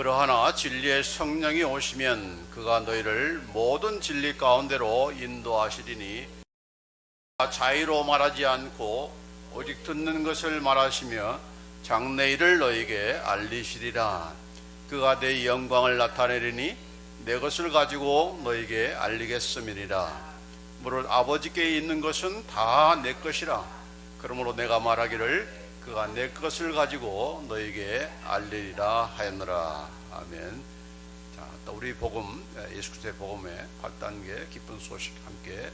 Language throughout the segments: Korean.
그러하나 진리의 성령이 오시면 그가 너희를 모든 진리 가운데로 인도하시리니 자의로 말하지 않고 오직 듣는 것을 말하시며 장래일을 너희에게 알리시리라. 그가 내 영광을 나타내리니 내 것을 가지고 너희에게 알리겠음이니라. 무릇 아버지께 있는 것은 다 내 것이라. 그러므로 내가 말하기를 그가 내 것을 가지고 너에게 알리리라 하였노라 아멘. 자, 또 우리 복음 예수 그리스도의 복음의 8단계 기쁜 소식 함께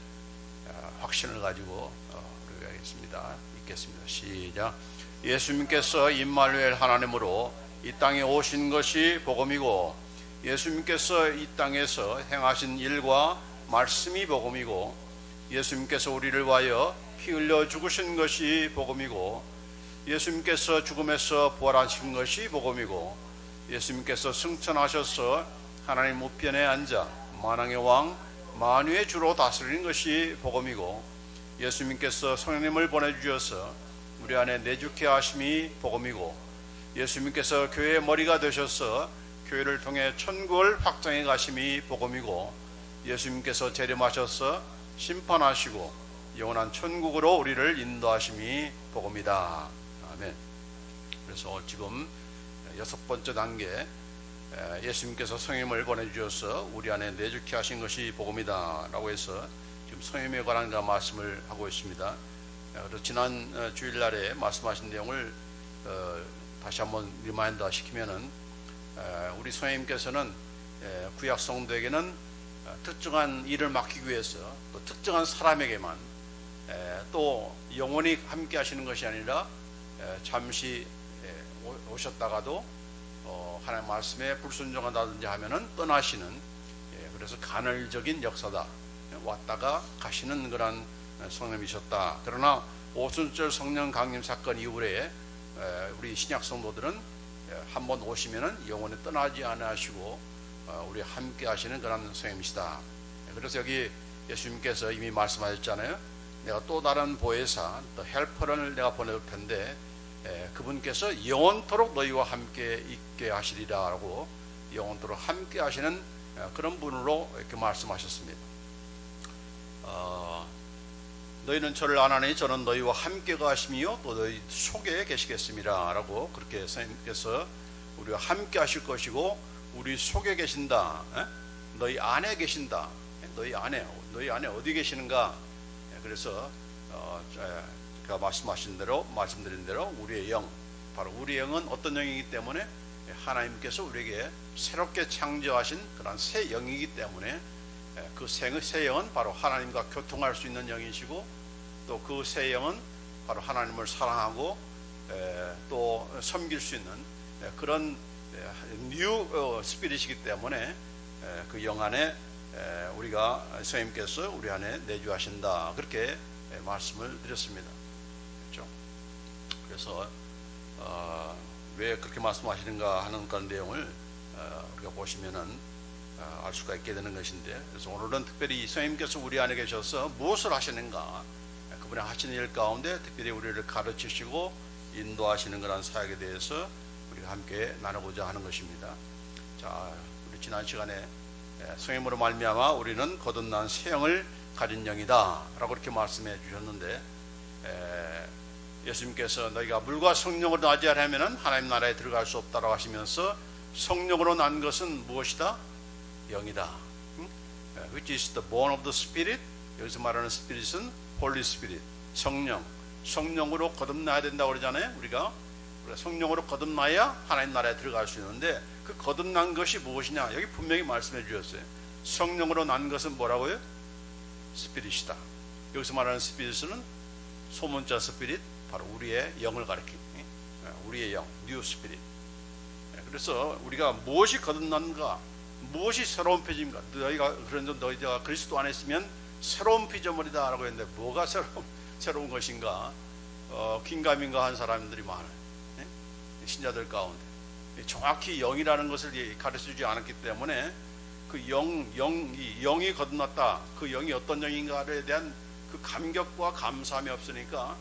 어, 확신을 가지고 어, 우리가 하겠습니다. 읽겠습니다. 시작. 예수님께서 임마누엘 하나님으로 이 땅에 오신 것이 복음이고 예수님께서 이 땅에서 행하신 일과 말씀이 복음이고 예수님께서 우리를 위하여 피 흘려 죽으신 것이 복음이고 예수님께서 죽음에서 부활하신 것이 복음이고 예수님께서 승천하셔서 하나님 우편에 앉아 만왕의 왕 만유의 주로 다스리는 것이 복음이고 예수님께서 성령님을 보내주셔서 우리 안에 내주케 하심이 복음이고 예수님께서 교회의 머리가 되셔서 교회를 통해 천국을 확장해 가심이 복음이고 예수님께서 재림하셔서 심판하시고 영원한 천국으로 우리를 인도하심이 복음이다. 아멘. 그래서 지금 여섯 번째 단계 예수님께서 성임을 보내주셔서 우리 안에 내주케 하신 것이 복음이다 라고 해서 지금 성임에 관한 그 말씀을 하고 있습니다. 그래서 지난 어, 주일날에 말씀하신 내용을 어, 다시 한번 리마인드 시키면은 우리 성임께서는 구약 성도에게는 어, 특정한 일을 맡기기 위해서 또 특정한 사람에게만 또 영원히 함께 하시는 것이 아니라 잠시 오셨다가도 어, 하나님 말씀에 불순종한다든지 하면은 떠나시는 예, 그래서 간헐적인 역사다 왔다가 가시는 그런 성령이셨다. 그러나 오순절 성령 강림 사건 이후에 우리 신약 성도들은 한 번 오시면은 영원히 떠나지 않으시고 어, 우리 함께 하시는 그런 성령이시다. 그래서 여기 예수님께서 이미 말씀하셨잖아요. 내가 또 다른 보혜사, 또 헬퍼를 내가 보내줄 텐데 예, 그분께서 영원토록 너희와 함께 있게 하시리라라고 영원토록 함께 하시는 예, 그런 분으로 이렇게 말씀하셨습니다. 어, 너희는 저를 아나니 저는 너희와 함께 가심이요 또 너희 속에 계시겠습니다라고 그렇게 선생님께서 우리와 함께 하실 것이고 우리 속에 계신다. 에? 너희 안에 계신다. 너희 안에 너희 안에 어디 계시는가? 예, 그래서 어, 제가 말씀하신 대로 말씀드린 대로 우리의 영 바로 우리의 영은 어떤 영이기 때문에 하나님께서 우리에게 새롭게 창조하신 그런 새 영이기 때문에 그 새 영은 바로 하나님과 교통할 수 있는 영이시고 또 그 새 영은 바로 하나님을 사랑하고 또 섬길 수 있는 그런 뉴 스피릿이기 때문에 그 영 안에 우리가 선생님께서 우리 안에 내주하신다 그렇게 말씀을 드렸습니다. 그래서 어, 왜 그렇게 말씀하시는가 하는 그런 내용을 어, 우리가 보시면은 어, 알 수가 있게 되는 것인데 그래서 오늘은 특별히 선생님께서 우리 안에 계셔서 무엇을 하시는가 그분이 하시는 일 가운데 특별히 우리를 가르치시고 인도하시는 그런 사역에 대해서 우리가 함께 나누고자 하는 것입니다. 자, 우리 지난 시간에 성임으로 말미암아 우리는 거듭난 새 영을 가진 영이다라고 이렇게 말씀해 주셨는데 예수님께서 너희가 물과 성령으로 나지 않으면 하나님 나라에 들어갈 수 없다고 하시면서 성령으로 난 것은 무엇이다? 영이다. Which is the born of the Spirit. 여기서 말하는 Spirit은 Holy Spirit, 성령. 성령으로 거듭나야 된다고 그러잖아요. 우리가 성령으로 거듭나야 하나님 나라에 들어갈 수 있는데 그 거듭난 것이 무엇이냐? 여기 분명히 말씀해 주셨어요. 성령으로 난 것은 뭐라고요? 스피릿이다. 여기서 말하는 스피릿은 소문자 스피릿, 바로 우리의 영을 가리킵니다. 예, 우리의 영, 뉴 스피릿. 예, 그래서 우리가 무엇이 거듭난가, 무엇이 새로운 피조물인가. 너희가 그런데 너희가 그리스도 안에 있으면 새로운 피조물이다라고 했는데 뭐가 새로운 새로운 것인가? 어, 긴가민가 한 사람들이 많아요. 예? 신자들 가운데 정확히 영이라는 것을 가르쳐주지 않았기 때문에 그 영, 영, 영이 거듭났다. 그 영이 어떤 영인가에 대한 그 감격과 감사함이 없으니까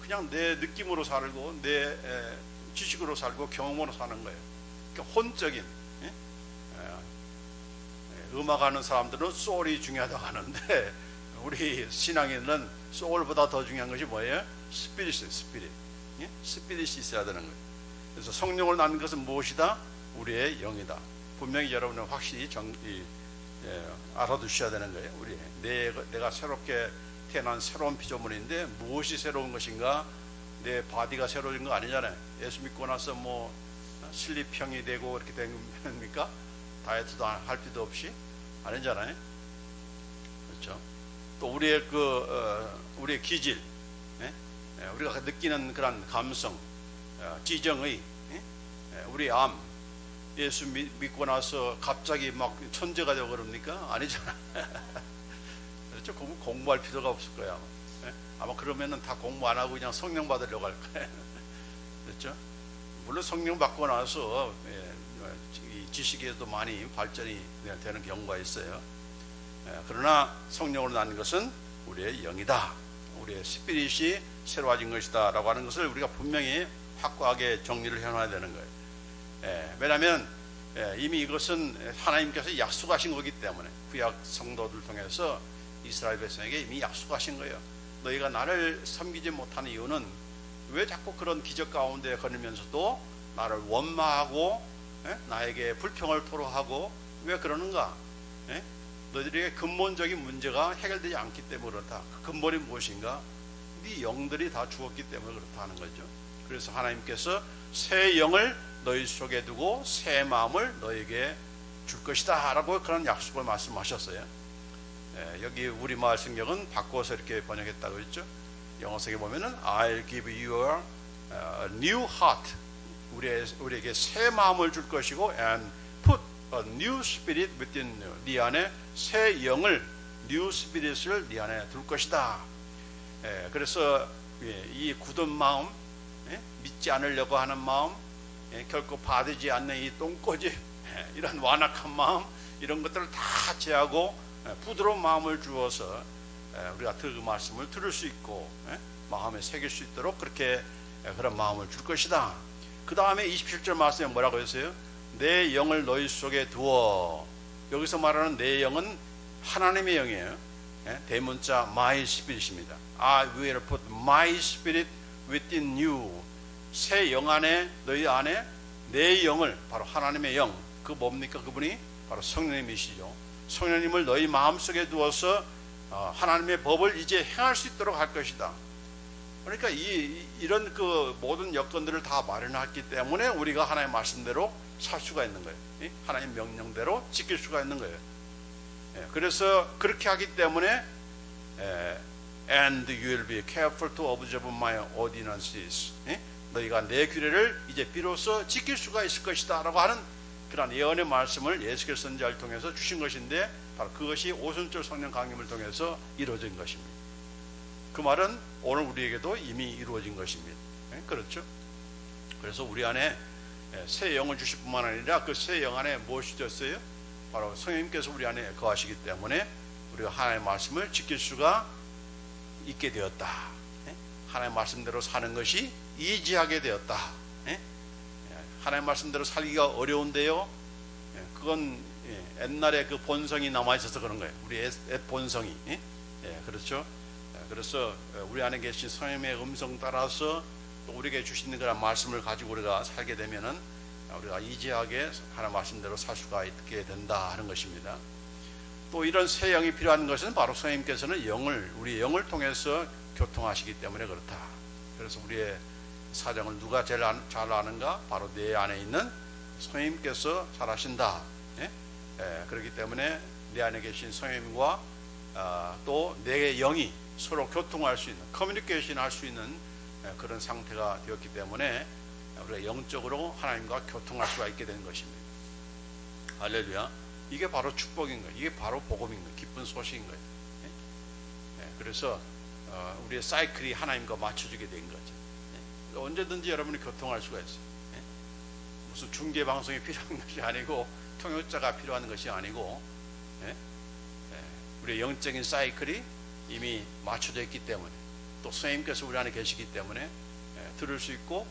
그냥 내 느낌으로 살고 내 지식으로 살고 경험으로 사는 거예요. 그러니까 혼적인 음악하는 사람들은 소울이 중요하다고 하는데 우리 신앙인은 소울보다 더 중요한 것이 뭐예요? 스피릿이에요. 스피릿. 예? 스피릿이 있어야 되는 거예요. 그래서 성령을 낳는 것은 무엇이다? 우리의 영이다. 분명히 여러분은 확실히 정, 이, 예, 알아두셔야 되는 거예요. 우리 내, 내가 새롭게 태어난 새로운 피조물인데 무엇이 새로운 것인가? 내 바디가 새로운 거 아니잖아요. 예수 믿고 나서 뭐 슬립형이 되고 이렇게 된 겁니까? 다이어트도 안- 할 필요도 없이 아니잖아요. 그렇죠. 또 우리의 그 어, 우리의 기질, 예? 예, 우리가 느끼는 그런 감성, 어, 지정의, 예? 예, 우리 암, 예수 믿, 믿고 나서 갑자기 막 천재가 되고 그럽니까? 아니잖아. 그렇죠. 공부, 공부할 필요가 없을 거야. 아마, 예? 아마 그러면은 다 공부 안 하고 그냥 성령 받으려고 할 거예요. 그렇죠. 물론 성령 받고 나서 예, 이 지식에도 많이 발전이 되는 경우가 있어요. 예, 그러나 성령으로 낳는 것은 우리의 영이다. 우리의 스피릿이 새로워진 것이다 라고 하는 것을 우리가 분명히 확고하게 정리를 해놔야 되는 거예요. 예, 왜냐하면 예, 이미 이것은 하나님께서 약속하신 거기 때문에 구약 성도들 통해서 이스라엘 백성에게 이미 약속하신 거예요. 너희가 나를 섬기지 못하는 이유는 왜 자꾸 그런 기적 가운데 걸리면서도 나를 원망하고 예? 나에게 불평을 토로하고 왜 그러는가? 예? 너희들에게 근본적인 문제가 해결되지 않기 때문에 그렇다. 그 근본이 무엇인가? 네 영들이 다 죽었기 때문에 그렇다는 거죠. 그래서 하나님께서 새 영을 너희 속에 두고 새 마음을 너에게 줄 것이다라고 그런 약속을 말씀하셨어요. 예, 여기 우리말 성경은 바꿔서 이렇게 번역했다고 했죠. 영어성에 보면은 I'll give you a new heart. 우리에게 새 마음을 줄 것이고 and put a new spirit within you. 네 안에 새 영을 new spirit을 네 안에 둘 것이다. 예, 그래서 예, 이 굳은 마음, 예, 믿지 않으려고 하는 마음, 예, 결코 받지 않는 이 똥꼬지 예, 이런 완악한 마음 이런 것들을 다 제하고 예, 부드러운 마음을 주어서 예, 우리가 그 말씀을 들을 수 있고 예, 마음에 새길 수 있도록 그렇게 예, 그런 마음을 줄 것이다. 그 다음에 27절 말씀에 뭐라고 했어요? 내 영을 너희 속에 두어. 여기서 말하는 내 영은 하나님의 영이에요. 예, 대문자 my spirit입니다. I will put my spirit within you. 새 영 안에 너희 안에 내 영을 바로 하나님의 영. 그 뭡니까 그분이 바로 성령님이시죠. 성령님을 너희 마음 속에 두어서 어, 하나님의 법을 이제 행할 수 있도록 할 것이다. 그러니까 이, 이- 이런 그 모든 여건들을 다 마련했기 때문에 우리가 하나님의 말씀대로 살 수가 있는 거예요. 이? 하나님 명령대로 지킬 수가 있는 거예요. 예, 그래서 그렇게 하기 때문에 예, and you will be careful to observe my ordinances. 예? 너희가 내 규례를 이제 비로소 지킬 수가 있을 것이다라고 하는 그런 예언의 말씀을 예수께서 선지자를 통해서 주신 것인데 바로 그것이 오순절 성령 강림을 통해서 이루어진 것입니다. 그 말은 오늘 우리에게도 이미 이루어진 것입니다. 예, 그렇죠? 그래서 우리 안에 예, 새 영을 주실 뿐만 아니라 그 새 영 안에 무엇이 됐어요? 바로 성령님께서 우리 안에 거하시기 때문에 우리가 하나님의 말씀을 지킬 수가 있게 되었다. 예? 하나님의 말씀대로 사는 것이 이지하게 되었다. 하나님의 말씀대로 살기가 어려운데요. 예, 그건 예, 옛날에 그 본성이 남아 있어서 그런 거예요. 우리 옛, 옛 본성이. 예? 예, 그렇죠. 예, 그래서 어, 우리 안에 계신 성령의 음성 따라서 또 우리에게 주시는 그런 말씀을 가지고 우리가 살게 되면은 우리가 이지하게 하나님 말씀대로 살 수가 있게 된다 하는 것입니다. 또 이런 새 영이 필요한 것은 바로 성령님께서는 영을 우리 영을 통해서 교통하시기 때문에 그렇다. 그래서 우리의 사정을 누가 제일 안- 잘 아는가? 바로 내 안에 있는 성령님께서 잘 아신다. 예? 예, 그렇기 때문에 내 안에 계신 성령님과 아, 또내 영이 서로 교통할 수 있는 커뮤니케이션 할 수 있는 예, 그런 상태가 되었기 때문에 우리가 영적으로 하나님과 교통할 수가 있게 되는 것입니다. 할렐루야. 이게 바로 축복인 거예요. 이게 바로 복음인 거예요. 기쁜 소식인 거예요. 예? 예, 그래서 어, 우리의 사이클이 하나님과 맞춰지게 된 거죠. 예? 언제든지 여러분이 교통할 수가 있어요. 예? 무슨 중계 방송이 필요한 것이 아니고 통역자가 필요한 것이 아니고 예? 예, 우리의 영적인 사이클이 이미 맞춰져 있기 때문에 또 선생님께서 우리 안에 계시기 때문에 예, 들을 수 있고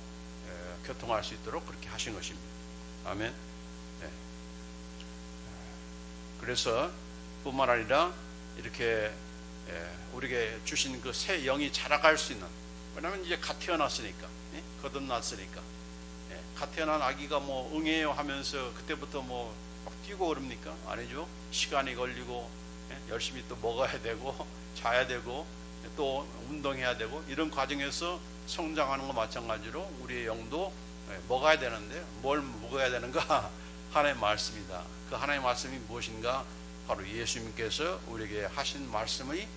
예, 교통할 수 있도록 그렇게 하신 것입니다. 아멘. 예. 그래서 뿐만 아니라 이렇게 예, 우리에게 주신 그 새 영이 자라갈 수 있는 왜냐하면 이제 갓 태어났으니까 예? 거듭났으니까. 예, 갓 태어난 아기가 뭐 응애요 하면서 그때부터 뭐막 뛰고 그럽니까? 아니죠 시간이 걸리고 예, 열심히 또 먹어야 되고 자야 되고 또 운동해야 되고 이런 과정에서 성장하는 것 마찬가지로 우리의 영도 예, 먹어야 되는데 뭘 먹어야 되는가? 하나의 말씀이다. 그 하나의 말씀이 무엇인가? 바로 예수님께서 우리에게 하신 말씀이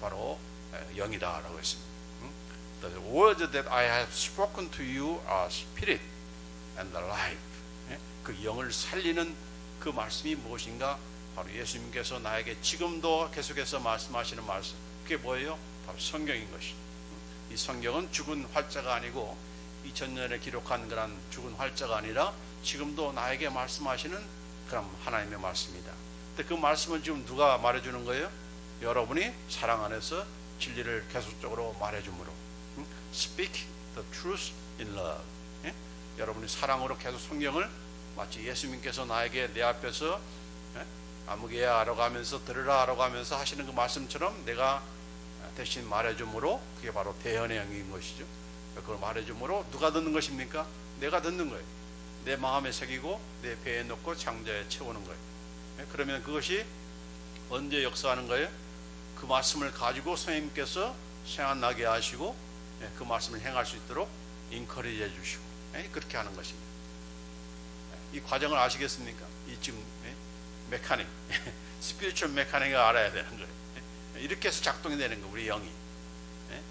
바로 예, 영이다라고 했습니다. 응? The words that I have spoken to you are spirit and life. 예? 그 영을 살리는 그 말씀이 무엇인가? 바로 예수님께서 나에게 지금도 계속해서 말씀하시는 말씀. 그게 뭐예요? 바로 성경인 것이. 이 성경은 죽은 활자가 아니고 2000년에 기록한 그런 죽은 활자가 아니라 지금도 나에게 말씀하시는 그런 하나님의 말씀이다. 근데 그 말씀은 지금 누가 말해주는 거예요? 여러분이 사랑 안에서 진리를 계속적으로 말해줌으로 응? Speak the truth in love 예? 여러분이 사랑으로 계속 성경을 마치 예수님께서 나에게 내 앞에서 예? 아무개야 하라고 하면서 들으라 하라고 하면서 하시는 그 말씀처럼 내가 대신 말해줌으로 그게 바로 대현의 영인 것이죠 그걸 말해줌으로 누가 듣는 것입니까? 내가 듣는 거예요 내 마음에 새기고 내 배에 넣고 장자에 채우는 거예요 예? 그러면 그것이 언제 역사하는 거예요? 그 말씀을 가지고 선생님께서 생각나게 하시고 예, 그 말씀을 행할 수 있도록 인커리지 해주시고 예, 그렇게 하는 것입니다. 예, 이 과정을 아시겠습니까? 이 지금 예, 메카닉, 스피리추얼 메카닉을 알아야 되는 거예요. 예, 이렇게 해서 작동이 되는 거 우리 영이. 예,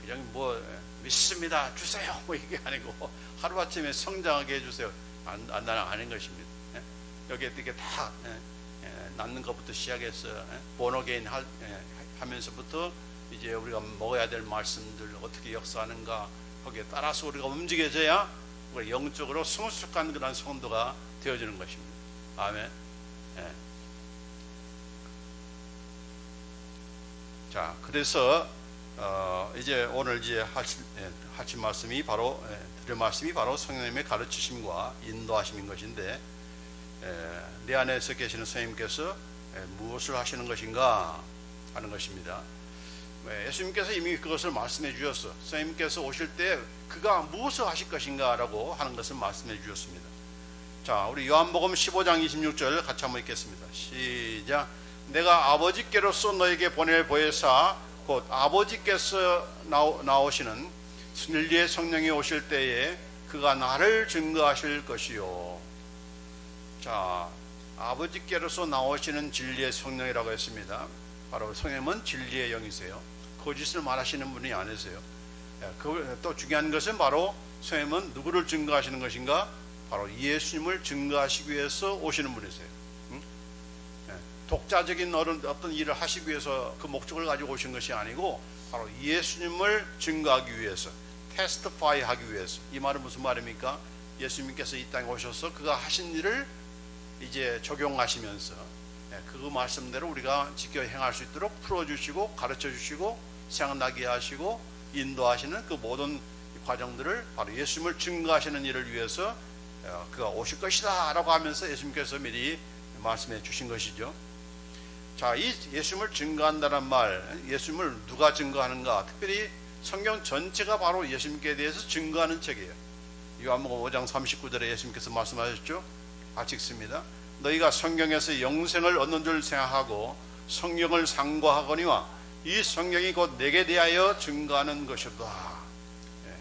그 영이 뭐 예, 믿습니다 주세요 뭐 이게 아니고 하루 아침에 성장하게 해주세요 안, 안 나는 아닌 것입니다. 예, 여기에 이렇게 다 예, 예, 낳는 것부터 시작해서 본어게인 하면서부터 이제 우리가 먹어야 될 말씀들 어떻게 역사하는가 거기에 따라서 우리가 움직여져야 우리가 영적으로 성숙한 그런 성도가 되어지는 것입니다. 아멘. 예. 자, 그래서 어, 이제 오늘 이제 하실, 예, 하신 말씀이 바로 예, 드릴 말씀이 바로 성령님의 가르치심과 인도하심인 것인데 예, 내 안에서 계시는 선생님께서 예, 무엇을 하시는 것인가 하는 것입니다. 예, 예수님께서 이미 그것을 말씀해 주셨어. 선생님께서 오실 때 그가 무엇을 하실 것인가라고 하는 것을 말씀해 주셨습니다. 자, 우리 요한복음 15장 26절 같이 한번 읽겠습니다. 시작. 내가 아버지께로서 너에게 보낼 보혜사 곧 아버지께서 나오, 나오시는 진리의 성령이 오실 때에 그가 나를 증거하실 것이요. 자, 아버지께로서 나오시는 진리의 성령이라고 했습니다. 바로 성령은 진리의 영이세요. 거짓을 말하시는 분이 아니세요. 예, 그, 또 중요한 것은 바로 성령은 누구를 증거하시는 것인가? 바로 예수님을 증거하시기 위해서 오시는 분이세요. 응? 예, 독자적인 어떤, 일을 하시기 위해서 그 목적을 가지고 오신 것이 아니고 바로 예수님을 증거하기 위해서 테스트파이 하기 위해서 이 말은 무슨 말입니까? 예수님께서 이 땅에 오셔서 그가 하신 일을 이제 적용하시면서 예, 그 말씀대로 우리가 지켜 행할 수 있도록 풀어주시고 가르쳐 주시고 생각나게 하시고 인도하시는 그 모든 과정들을 바로 예수님을 증거하시는 일을 위해서 어, 그가 오실 것이다 라고 하면서 예수님께서 미리 말씀해 주신 것이죠. 자, 이 예수님을 증거한다는 말, 예수님을 누가 증거하는가? 특별히 성경 전체가 바로 예수님께 대해서 증거하는 책이에요. 요한복음 5장 39절에 예수님께서 말씀하셨죠. 같이 읽습니다. 너희가 성경에서 영생을 얻는 줄 생각하고 성경을 상고하거니와 이 성경이 곧 내게 대하여 증거하는 것이다. 예.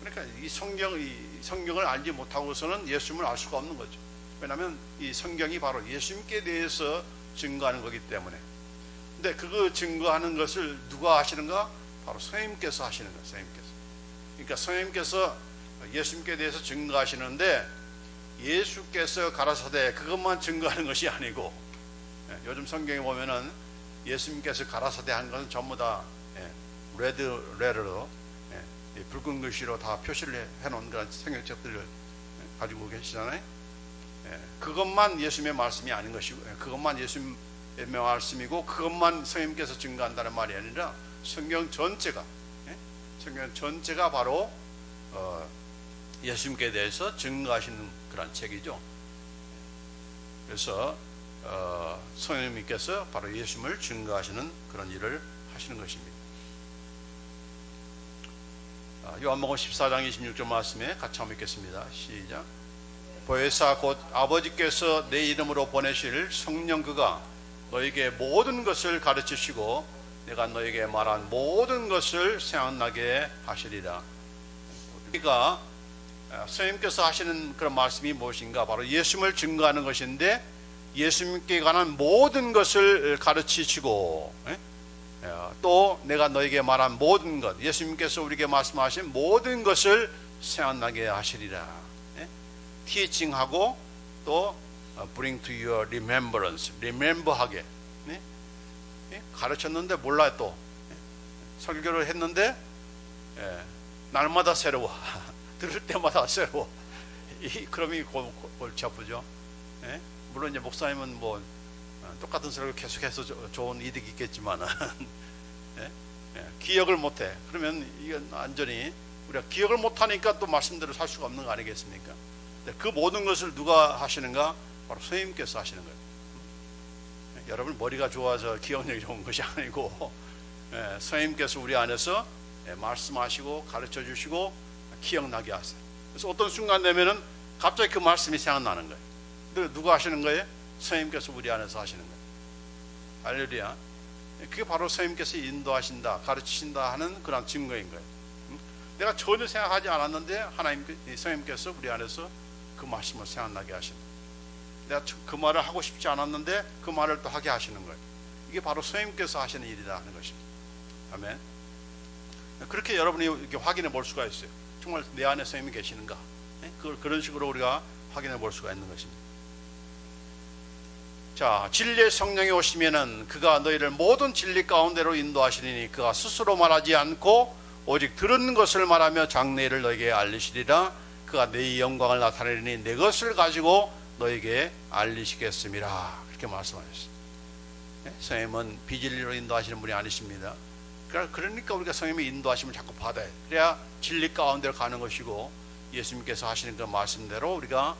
그러니까 이 성경 이 성경을 알지 못하고서는 예수님을 알 수가 없는 거죠. 왜냐하면 이 성경이 바로 예수님께 대해서 증거하는 거기 때문에. 근데 그거 증거하는 것을 누가 하시는가? 바로 선생님께서 하시는 거예요. 선생님께서. 그러니까 선생님께서 예수님께 대해서 증거하시는데 예수께서 가라사대 그것만 증거하는 것이 아니고 예, 요즘 성경에 보면은 예수님께서 가라사대 한 것은 전부 다 예, 레드 레터로 예, 붉은 글씨로 다 표시를 해놓은 그런 성경책들을 가지고 계시잖아요. 그것만 예수님의 말씀이 아닌 것이고 그것만 예수님의 말씀이고 그것만 성령님께서 증거한다는 말이 아니라 성경 전체가 성경 전체가 바로 어, 예수님께 대해서 증거하시는 그런 책이죠. 그래서 어, 성령님께서 바로 예수님을 증거하시는 그런 일을 하시는 것입니다. 아, 요한복음 14장 26절 말씀에 같이 한번 읽겠습니다. 시작. 보혜사 곧 아버지께서 내 이름으로 보내실 성령 그가 너에게 모든 것을 가르치시고 내가 너에게 말한 모든 것을 생각나게 하시리라. 우리가 아, 선생님께서 하시는 그런 말씀이 무엇인가? 바로 예수님을 증거하는 것인데 예수님께 관한 모든 것을 가르치시고 예? 어, 또 내가 너에게 말한 모든 것 예수님께서 우리에게 말씀하신 모든 것을 생각나게 하시리라 예? 티칭하고 또 어, bring to your remembrance remember하게 예? 예? 가르쳤는데 몰라요 또 예? 설교를 했는데 예, 날마다 새로워 들을 때마다 새로워 이 그럼이 골치 아프죠 예? 물론 이제 목사님은 뭐 어, 똑같은 설교 계속해서 조- 좋은 이득이 있겠지만 예? 예, 기억을 못해 그러면 이건 완전히 우리가 기억을 못하니까 또 말씀대로 살 수가 없는 거 아니겠습니까? 그 모든 것을 누가 하시는가? 바로 선생님께서 하시는 거예요. 예, 여러분 머리가 좋아서 기억력이 좋은 것이 아니고 예, 선생님께서 우리 안에서 예, 말씀하시고 가르쳐 주시고 기억나게 하세요. 그래서 어떤 순간 되면은 갑자기 그 말씀이 생각나는 거예요. 근데 누가 하시는 거예요? 선생님께서 우리 안에서 하시는 거예요. 할렐루야. 그게 바로 선생님께서 인도하신다, 가르치신다 하는 그런 증거인 거예요. 응? 내가 전혀 생각하지 않았는데 하나님, 선생님께서 우리 안에서 그 말씀을 생각나게 하신다. 내가 저- 그 말을 하고 싶지 않았는데 그 말을 또 하게 하시는 거예요. 이게 바로 선생님께서 하시는 일이다 하는 것입니다. 아멘. 그렇게 여러분이 이렇게 확인해 볼 수가 있어요. 정말 내 안에 선생님이 계시는가? 네? 그걸 그런 식으로 우리가 확인해 볼 수가 있는 것입니다. 자, 진리의 성령이 오시면은 그가 너희를 모든 진리 가운데로 인도하시리니 그가 스스로 말하지 않고 오직 들은 것을 말하며 장래를 너에게 알리시리라. 그가 내 영광을 나타내리니 내 것을 가지고 너에게 알리시겠습니다. 그렇게 말씀하셨어요. 네? 성령님은 비진리로 인도하시는 분이 아니십니다. 그러니까 그러니까 우리가 성령님의 인도하심을 자꾸 받아야 돼. 그래야 진리 가운데로 가는 것이고 예수님께서 하시는 그 말씀대로 우리가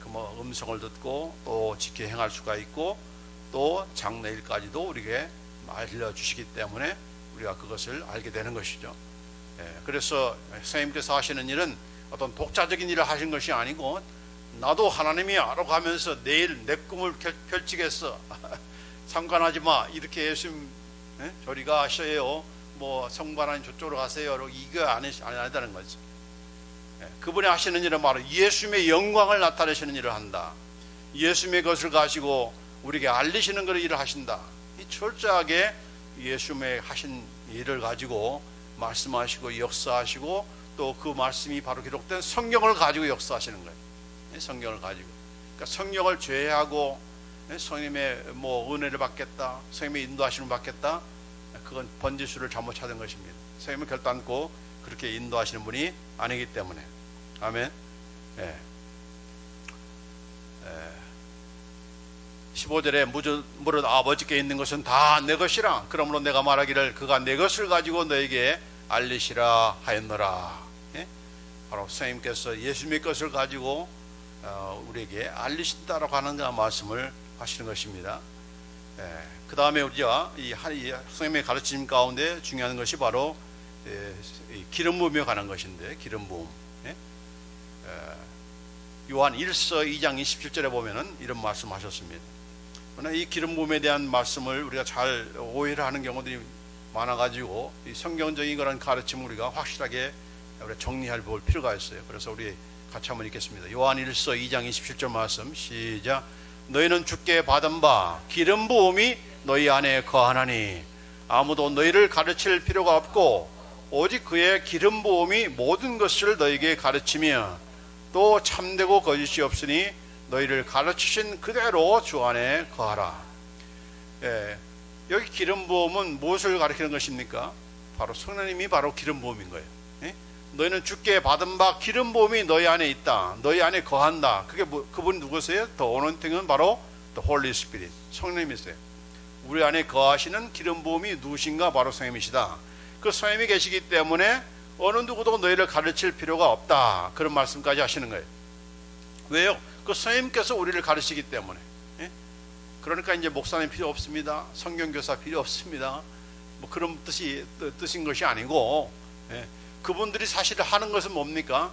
그뭐 음성을 듣고 또 지켜 행할 수가 있고 또 장래일까지도 우리에게 알려주시기 때문에 우리가 그것을 알게 되는 것이죠. 예, 그래서 선생님께서 하시는 일은 어떤 독자적인 일을 하신 것이 아니고 나도 하나님이 알아가면서 내일 내 꿈을 펼- 펼치겠어. 상관하지 마. 이렇게 예수님 예? 저리 가셔요. 뭐 성반하님 저쪽으로 가세요. 이거 아니 아니다는 거지. 예, 그분이 하시는 일은 바로 예수님의 영광을 나타내시는 일을 한다. 예수님의 것을 가지고 우리에게 알리시는 그런 일을 하신다. 이 철저하게 예수님의 하신 일을 가지고 말씀하시고 역사하시고 또 그 말씀이 바로 기록된 성경을 가지고 역사하시는 거예요. 예, 성경을 가지고. 그러니까 성경을 죄하고 예, 성님의 뭐 은혜를 받겠다, 성님의 인도하심을 받겠다. 그건 번지수를 잘못 찾은 것입니다. 성님을 결단코 그렇게 인도하시는 분이 아니기 때문에 아멘. 예. 예. 15절에 무릇, 무릇 아버지께 있는 것은 다 내 것이라 그러므로 내가 말하기를 그가 내 것을 가지고 너에게 알리시라 하였노라 예? 바로 선생님께서 예수님의 것을 가지고 어, 우리에게 알리신다라고 하는 그 말씀을 하시는 것입니다 그 다음에 우리가 이 선생님의 가르침 가운데 중요한 것이 바로 예, 이 기름 부음에 관한 것인데 기름 부음. 예? 에, 요한 1서 2장 27절에 보면은 이런 말씀하셨습니다. 그러나 이 기름 부음에 대한 말씀을 우리가 잘 오해를 하는 경우들이 많아가지고 이 성경적인 그런 가르침을 우리가 확실하게 우리가 정리할 볼 필요가 있어요. 그래서 우리 같이 한번 읽겠습니다. 요한 1서 2장 27절 말씀 시작. 너희는 주께 받은 바 기름 부음이 너희 안에 거하나니 아무도 너희를 가르칠 필요가 없고 오직 그의 기름 부음이 모든 것을 너희에게 가르치며 또 참되고 거짓이 없으니 너희를 가르치신 그대로 주 안에 거하라. 예, 여기 기름 부음은 무엇을 가리키는 것입니까? 바로 성령님이 바로 기름 부음인 거예요. 예? 너희는 주께 받은 바 기름 부음이 너희 안에 있다. 너희 안에 거한다. 그게 뭐, 그분 누구세요? 더 오너팅은 바로 the Holy. 성령님이세요. 우리 안에 거하시는 기름 부음이 누구신가? 바로 성령님이시다. 그 성령님이 계시기 때문에 어느 누구도 너희를 가르칠 필요가 없다. 그런 말씀까지 하시는 거예요. 왜요? 그 성령님께서 우리를 가르치기 때문에. 예? 그러니까 이제 목사님 필요 없습니다. 성경교사 필요 없습니다. 뭐 그런 뜻이 뜻- 뜻인 것이 아니고 예, 그분들이 사실 하는 것은 뭡니까?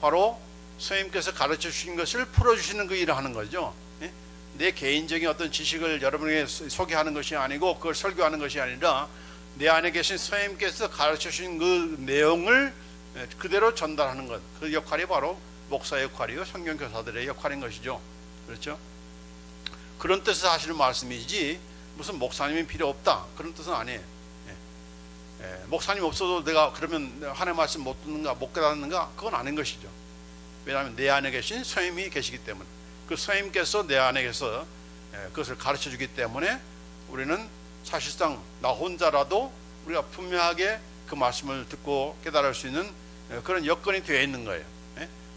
바로 선생님께서 가르쳐 주신 것을 풀어주시는 그 일을 하는 거죠. 예? 내 개인적인 어떤 지식을 여러분에게 소- 소개하는 것이 아니고 그걸 설교하는 것이 아니라 내 안에 계신 선생님께서 가르쳐 주신 그 내용을 예, 그대로 전달하는 것. 그 역할이 바로 목사 역할이요. 성경 교사들의 역할인 것이죠. 그렇죠? 그런 뜻에서 하시는 말씀이지 무슨 목사님이 필요 없다. 그런 뜻은 아니에요. 예. 예, 목사님 없어도 내가 그러면 하나님 말씀 못 듣는가 못 깨닫는가 그건 아닌 것이죠. 왜냐하면 내 안에 계신 선생님이 계시기 때문에 그 선생님께서 내 안에 계서 예, 그것을 가르쳐 주기 때문에 우리는 사실상 나 혼자라도 우리가 분명하게 그 말씀을 듣고 깨달을 수 있는 예, 그런 여건이 되어 있는 거예요.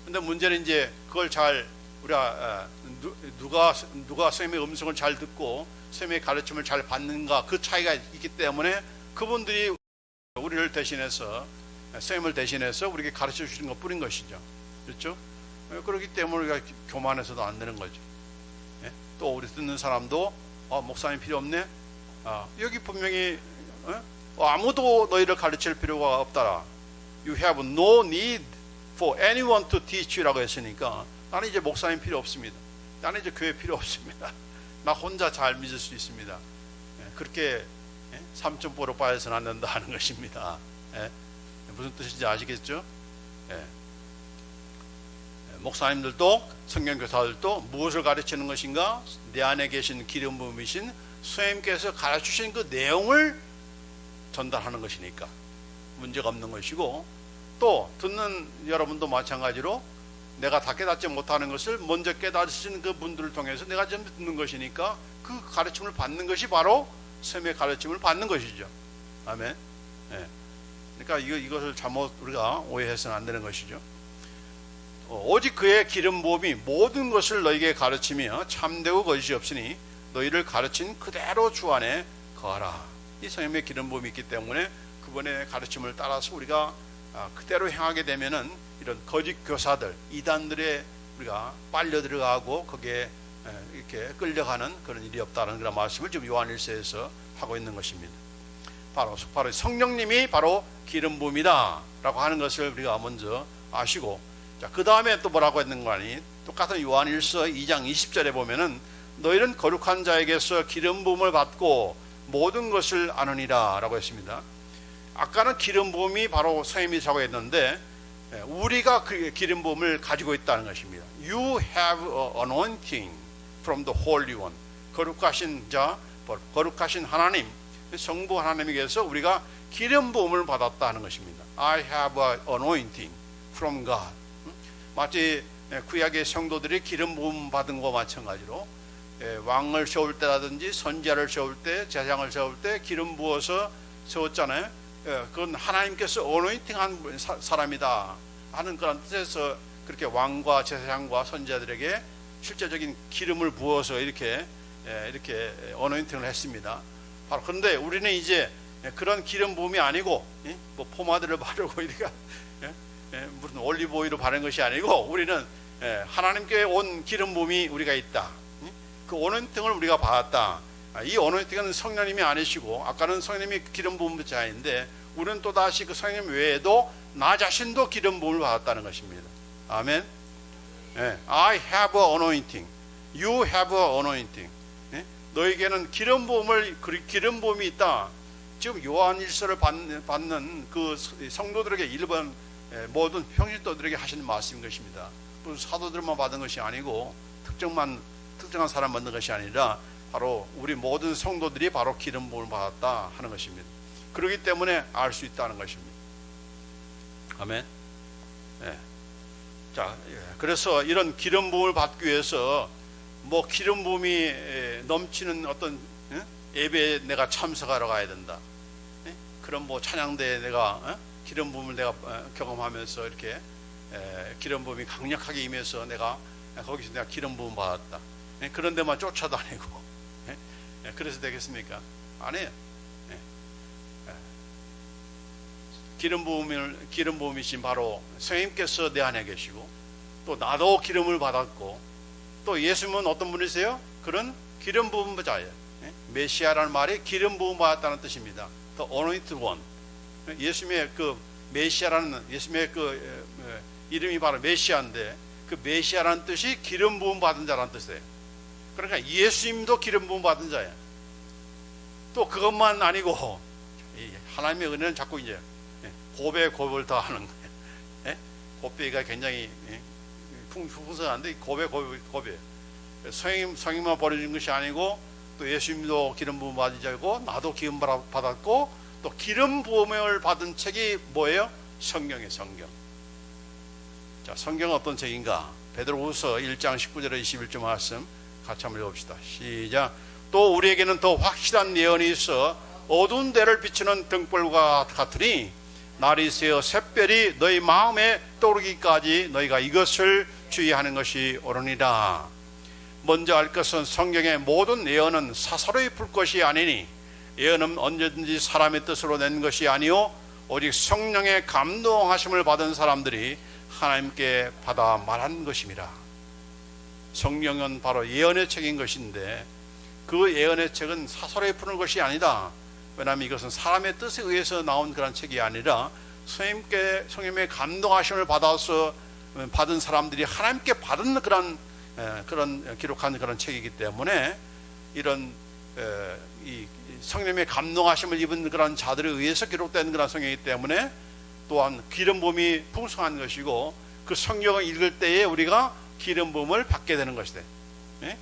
그런데 문제는 이제 그걸 잘 우리가 어, 누- 누가 누가 선생님의 음성을 잘 듣고 선생님의 가르침을 잘 받는가 그 차이가 있기 때문에 그분들이 우리를 대신해서 선생님을 대신해서 우리에게 가르쳐 주시는 것 뿐인 것이죠. 그렇죠? 예, 그렇기 때문에 우리가 교만해서도 안 되는 거죠. 예? 또 우리 듣는 사람도 어, 목사님 필요 없네. 아, 여기 분명히 어? 어, 아무도 너희를 가르칠 필요가 없다라. You have no need for anyone to teach you라고 했으니까 나는 이제 목사님 필요 없습니다. 나는 이제 교회 필요 없습니다. 나 혼자 잘 믿을 수 있습니다. 예, 그렇게 예? 삼천포로 빠져서는 안 된다 하는 것입니다. 예? 무슨 뜻인지 아시겠죠? 예. 예, 목사님들도 성경 교사들도 무엇을 가르치는 것인가? 내 안에 계신 기름 부음이신 수님께서 가르치신 그 내용을 전달하는 것이니까 문제가 없는 것이고 또 듣는 여러분도 마찬가지로 내가 다 깨닫지 못하는 것을 먼저 깨닫으신 그 분들을 통해서 내가 좀 듣는 것이니까 그 가르침을 받는 것이 바로 셈의 가르침을 받는 것이죠. 아멘. 예. 그러니까 이거, 이것을 잘못 우리가 오해해서는 안 되는 것이죠. 어, 오직 그의 기름 부음이 모든 것을 너에게 가르치며 참되고 거짓이 없으니 너희를 가르친 그대로 주 안에 거하라. 이 성령의 기름 부음이 있기 때문에 그분의 가르침을 따라서 우리가 아, 그대로 행하게 되면은 이런 거짓 교사들, 이단들의 우리가 빨려 들어가고 거기에 에, 이렇게 끌려가는 그런 일이 없다는 그런 말씀을 지금 요한일서에서 하고 있는 것입니다. 바로 바로 성령님이 바로 기름 부음이다라고 하는 것을 우리가 먼저 아시고 자, 그 다음에 또 뭐라고 했는 거 아니? 똑같은 요한일서 2장 20절에 보면은 너희는 거룩한 자에게서 기름 부음을 받고 모든 것을 아느니라라고 했습니다. 아까는 기름 부음이 바로 선임이 자고 했는데 예, 우리가 그 기름 부음을 가지고 있다는 것입니다. You have anointing from the Holy One. 거룩하신 자, 거룩하신 하나님, 성부 하나님에게서 우리가 기름 부음을 받았다는 것입니다. I have a anointing from God. 음? 마치 예, 구약의 성도들이 기름 부음 받은 것과 마찬가지로 예, 왕을 세울 때라든지 선지자를 세울 때, 제장을 세울 때 기름 부어서 세웠잖아요. 예, 그건 하나님께서 어노인팅한 사- 사람이다 하는 그런 뜻에서 그렇게 왕과 제사장과 선지자들에게 실제적인 기름을 부어서 이렇게 예, 이렇게 어노인팅을 했습니다. 바로 그런데 우리는 이제 그런 기름 부음이 아니고 예, 뭐 포마드를 바르고 이렇게 예, 예, 무슨 올리브 오일을 바른 것이 아니고 우리는 예, 하나님께 온 기름 부음이 우리가 있다. 예? 그 어노인팅을 우리가 받았다. 아, 이 어노인팅은 성령님이 아니시고 아까는 성령님이 기름 부음 자인데 우리는 또 다시 그 성령 외에도 나 자신도 기름 부음을 받았다는 것입니다. 아멘. 예, I have a anointing. You have a anointing. 예? 너에게는 기름 부음을 그 기름 부음이 있다. 지금 요한일서를 받는, 받는 그 성도들에게 일반 예, 모든 평신도들에게 하시는 말씀인 것입니다. 무슨 사도들만 받은 것이 아니고 특정만 특정한 사람 받는 것이 아니라 바로 우리 모든 성도들이 바로 기름 부음을 받았다 하는 것입니다. 그렇기 때문에 알 수 있다는 것입니다. 아멘. 예. 자, 예. 그래서 이런 기름 부음을 받기 위해서 뭐 기름 부음이 에, 넘치는 어떤 예? 예배에 내가 참석하러 가야 된다. 예? 그런 뭐 찬양대에 내가 예? 기름 부음을 내가 어, 경험하면서 이렇게 에, 기름 부음이 강력하게 임해서 내가 거기서 내가 기름 부음 받았다. 예? 그런 데만 쫓아다니고 예? 예, 그래서 되겠습니까? 아니에요. 예. 예. 기름 부음을 기름 부음이신 바로 성님께서 내 안에 계시고 또 나도 기름을 받았고 또 예수님은 어떤 분이세요? 그런 기름 부은 자예요. 예? 메시아라는 말이 기름 부은 받았다는 뜻입니다. The anointed one. 예수님의 그 메시아라는 예수님의 그 이름이 바로 메시아인데 그 메시아라는 뜻이 기름 부음 받은 자라는 뜻이에요. 그러니까 예수님도 기름 부음 받은 자예요. 또 그것만 아니고 이 하나님의 은혜는 자꾸 이제 예, 고배 고배를 더하는 거예요. 예? 고배가 굉장히 예, 풍성한데 고배 고배 고배 성임 성임만 버려진 것이 아니고 또 예수님도 기름 부음 받은 자고 나도 기름 받- 받았고 또 기름 부음을 받은 책이 뭐예요? 성경의 성경. 자, 성경은 어떤 책인가? 베드로후서 1장 19절에 21절 말씀 같이 한번 읽읍시다. 시작. 또 우리에게는 더 확실한 예언이 있어 어두운 데를 비추는 등불과 같으니 날이 새어 샛별이 너희 마음에 떠오르기까지 너희가 이것을 주의하는 것이 옳으니라. 먼저 알 것은 성경의 모든 예언은 사사로이 풀 것이 아니니 예언은 언제든지 사람의 뜻으로 낸 것이 아니요 오직 성령의 감동하심을 받은 사람들이 하나님께 받아 말한 것입니다. 성령은 바로 예언의 책인 것인데 그 예언의 책은 사설에 푸는 것이 아니다. 왜냐하면 이것은 사람의 뜻에 의해서 나온 그런 책이 아니라 성님께 성님의 감동하심을 받아서 받은 사람들이 하나님께 받은 그런 에, 그런 기록한 그런 책이기 때문에 이런 에, 이 성령의 감동하심을 입은 그런 자들에 의해서 기록된 그런 성경이기 때문에 또한 기름 부음이 풍성한 것이고 그 성경을 읽을 때에 우리가 기름 부음을 받게 되는 것이다. 예?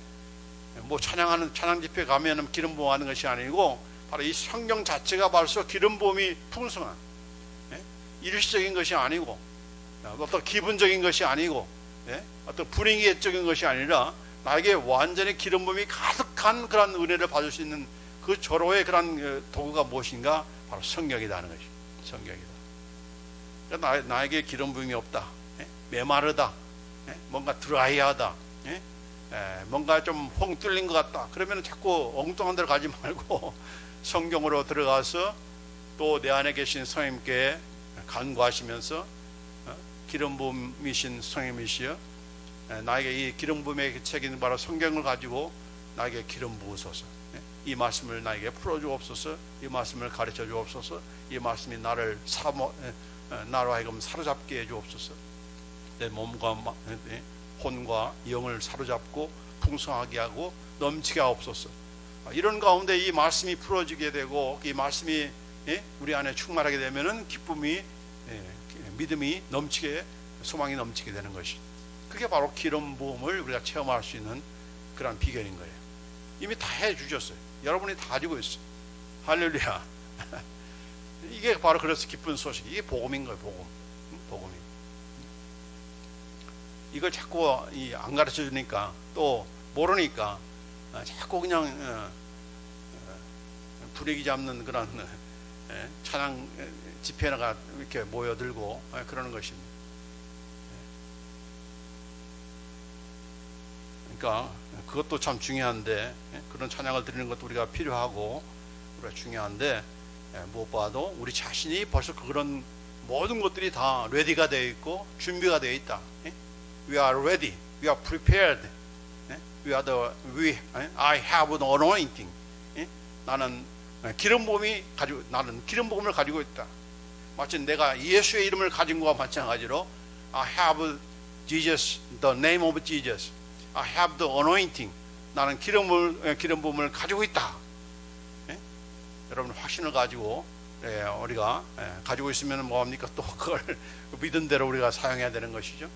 뭐 찬양하는 찬양 집회 가면은 기름 부음하는 것이 아니고 바로 이 성경 자체가 벌써 기름 부음이 풍성한 예? 일시적인 것이 아니고 어떤 기분적인 것이 아니고 예? 어떤 분위기적인 것이 아니라 나에게 완전히 기름 부음이 가득한 그런 은혜를 받을 수 있는 그 절호의 그런 어, 도구가 무엇인가 바로 성경이라는 것이 성경이다. 그러니까 나, 나에게 기름 부음이 없다. 예? 메마르다. 예? 뭔가 드라이하다. 예? 에, 뭔가 좀 홍 뚫린 것 같다. 그러면 자꾸 엉뚱한 데로 가지 말고 성경으로 들어가서 또 내 안에 계신 성님께 간구하시면서 어? 기름 부음이신 성님이시여 에, 나에게 이 기름 부음의 책인 바로 성경을 가지고 나에게 기름 부으소서. 예? 이 말씀을 나에게 풀어주옵소서. 이 말씀을 가르쳐 주옵소서. 이 말씀이 나를 사모, 에, 에, 나로 하여금 사로잡게 해주옵소서. 내 몸과 마- 예, 혼과 영을 사로잡고 풍성하게 하고 넘치게 하옵소서. 아, 이런 가운데 이 말씀이 풀어지게 되고 이 말씀이 예, 우리 안에 충만하게 되면은 기쁨이 예, 믿음이 넘치게 소망이 넘치게 되는 것이. 그게 바로 기름 부음을 우리가 체험할 수 있는 그런 비결인 거예요. 이미 다 해 주셨어요. 여러분이 다 가지고 있어요. 할렐루야. 이게 바로 그래서 기쁜 소식. 이게 복음인 거예요. 복음. 응? 복음이. 이걸 자꾸 이안 가르쳐 주니까 또 모르니까 어, 자꾸 그냥 어, 어, 분위기 잡는 그런 어, 예, 찬양 예, 집회가 이렇게 모여들고 어, 그러는 것입니다. 그러니까 그것도 참 중요한데 예, 그런 찬양을 드리는 것도 우리가 필요하고 우리가 중요한데 예, 무엇보다도 우리 자신이 벌써 그런 모든 것들이 다 레디가 되어 있고 준비가 되어 있다. 예? We are ready. We are prepared. 예? We are the we. 예? I have the anointing. 예? 나는 기름 부음이 가지고 나는 기름 부음을 가지고 있다. 마치 내가 예수의 이름을 가진 것과 마찬가지로 I have Jesus, the name of Jesus. I have the anointing. 나는 기름을 예, 기름 부음을 가지고 있다. 예? 여러분 확신을 가지고 예, 우리가 예, 가지고 있으면 뭐합니까? 또 그걸 믿은 대로 우리가 사용해야 되는 것이죠.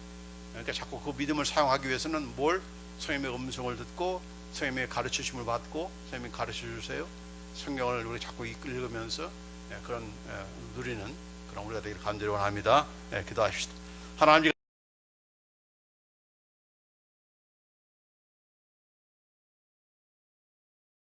그러니까 자꾸 그 믿음을 사용하기 위해서는 뭘 성님의 음성을 듣고 성님의 가르치심을 받고 성님이 가르쳐 주세요. 성경을 우리 자꾸 읽으면서 예, 그런 예, 누리는 그런 우리가 되기를 간절히 원합니다. 예, 기도하십시다. 하나님